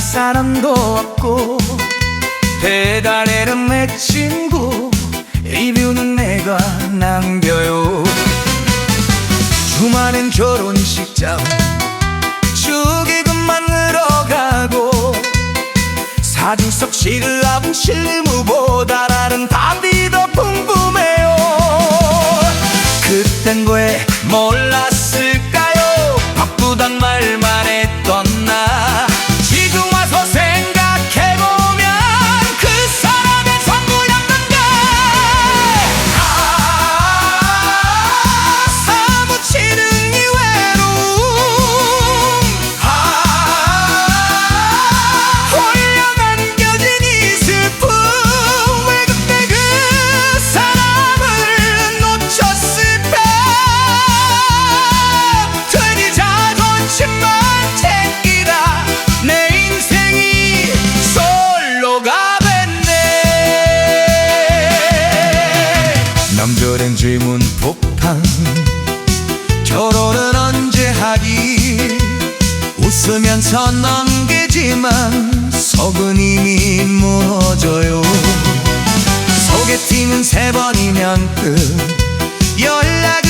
사람도 없고 배달에는 내 친구 리뷰는 내가 남겨요. 주말엔 결혼식장 축의금만으로 가고 사진 속 실루압은 실무보다 나는 답이 더 궁금해요. 그땐 왜 몰랐 웃으면서 넘기지만 속은 이미 무너져요. 소개팅은 세 번이면 끝. 연락은